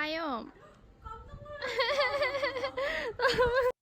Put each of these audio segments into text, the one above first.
뭘까요?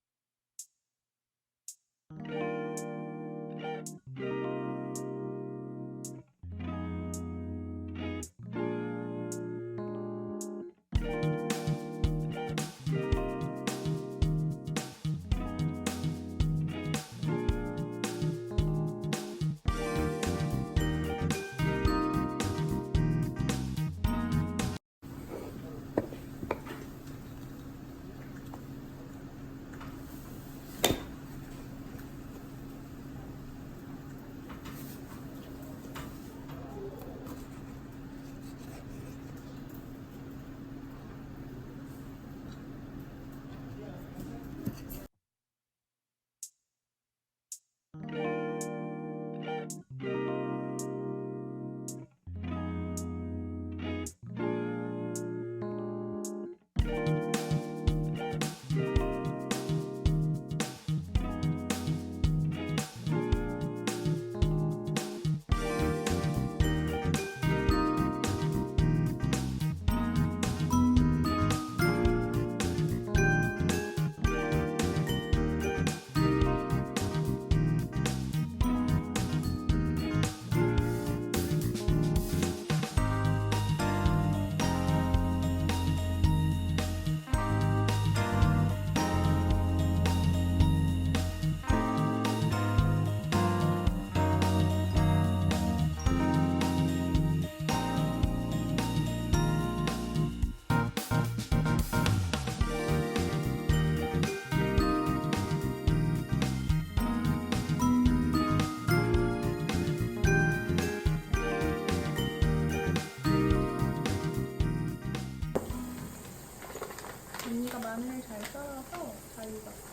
잘 썰어서 잘 익었어.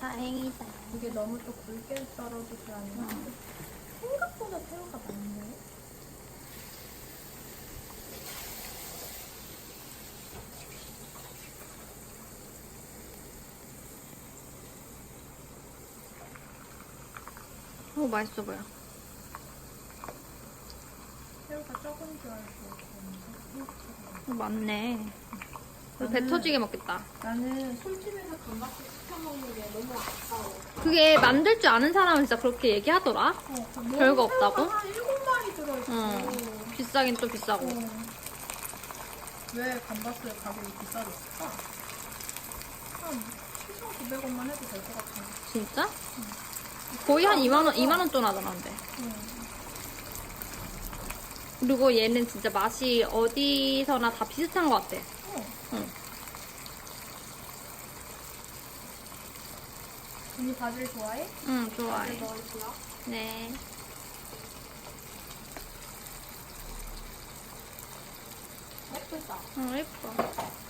다행이다. 이게 너무 또 굵게 썰어지지 않는데 생각보다 새우가 많네. 오 맛있어 보여. 새우가 적은 줄 알고 그랬는데 오, 많네. 이거 배 터지게 먹겠다. 나는 술집에서 감바스 시켜 먹는 게 너무 아까워. 그게 만들 줄 아는 사람은 진짜 그렇게 얘기하더라. 어, 별거 없다고? 한 일곱 마리 들어있어. 응. 비싸긴 또 비싸고. 어. 왜 감바스 가격이 비싸졌을까? 한 7,900원만 해도 될 것 같아. 진짜? 거의 한 2만 원, 2만 원돈 하잖아, 근데. 응. 그리고 얘는 진짜 맛이 어디서나 다 비슷한 것 같아. 어. 응. 언니 바질 좋아해? 응, 좋아해. 넣을게요. 네. 예쁘다. 응, 예뻐.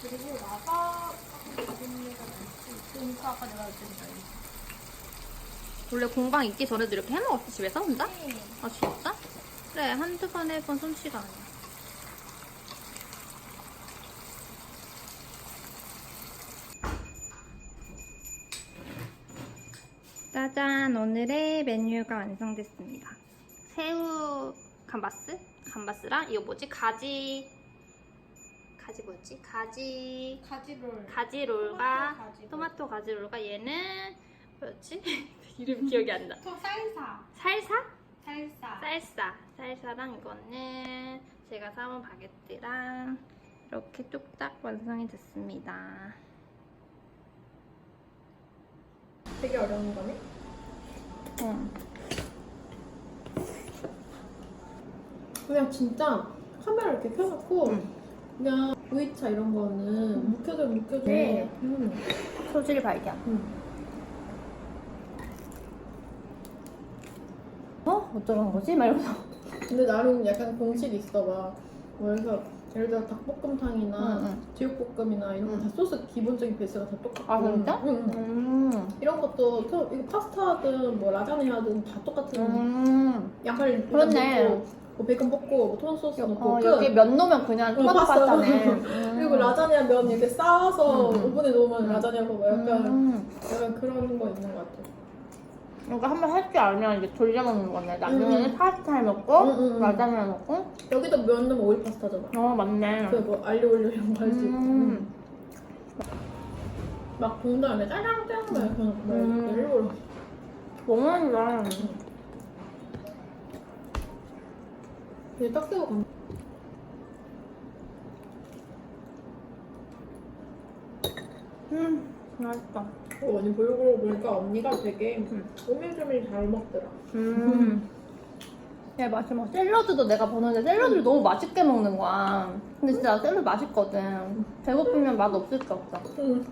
그리고 많지. 그러니까 아까 내가 그랬잖아. 원래 공방 있기 전에도 이렇게 해 먹었어, 집에서 혼자? 네. 아, 진짜? 그래, 한두 번 해본 솜씨가 아니야. 짜잔, 오늘의 메뉴가 완성됐습니다. 새우 감바스? 감바스랑 이거 뭐지? 가지 가지 뭐지? 가지 가지롤. 가지롤과 토마토 가지롤. 토마토 가지롤과 얘는 뭐였지? 이름 기억이 안 나. 또 쌀사. 살사? 살사. 쌀사. 쌀사랑 이거는 제가 사온 바게트랑 이렇게 뚝딱 완성이 됐습니다. 되게 어려운 거네. 응. 그냥 진짜 카메라 이렇게 켜놓고 응. 그냥 V차 이런 거는 묵혀져 묵혀져. 네. 음. 소질 발견. 음. 어? 어쩌라는 거지? 말면서. 근데 나름 약간 공식이 있어 봐. 뭐 그래서 예를 들어 닭볶음탕이나 응, 응. 제육볶음이나 이런 거다 응. 소스 기본적인 베이스가 다 똑같고. 아, 진짜? 응, 응. 음. 이런 것도 또 이거 파스타든 뭐 라자냐든 다 똑같은 음. 양파를 그렇네. 넣고 뭐 베이컨 볶고 뭐 토마토 소스 넣고 어, 끝. 여기 면 넣으면 그냥 어, 토마토 파스타. 파스타네. 음. 그리고 라자냐 면 이렇게 응, 응. 오븐에 넣으면 응. 라자냐고 뭐 약간 음. 약간 그런 거 있는 것 같아. 이거 한번 할 줄 알면 이제 돌려 먹는 거네. 나중에는 음. 파스타 해 먹고, 응, 응, 응. 라자냐 해 먹고. 여기다 면 넣으면 오일 파스타잖아. 어, 맞네. 그뭐 알리 올리오 이런 거 할수 있고. 음. 막 동전에 짜장 짜장 막 이렇게 음. 일부러. 너무 맛있다. 되게 딱 새우 감. 음, 맛있다. 어, 언니 보려고 보니까 언니가 되게 음. 오밀조밀 잘 먹더라. 음. 야, 맛있어. 막 샐러드도 내가 보는데 샐러드를 너무 맛있게 먹는 거야. 근데 진짜 나 샐러드 맛있거든. 배고프면 맛 없을 게 없어. 응.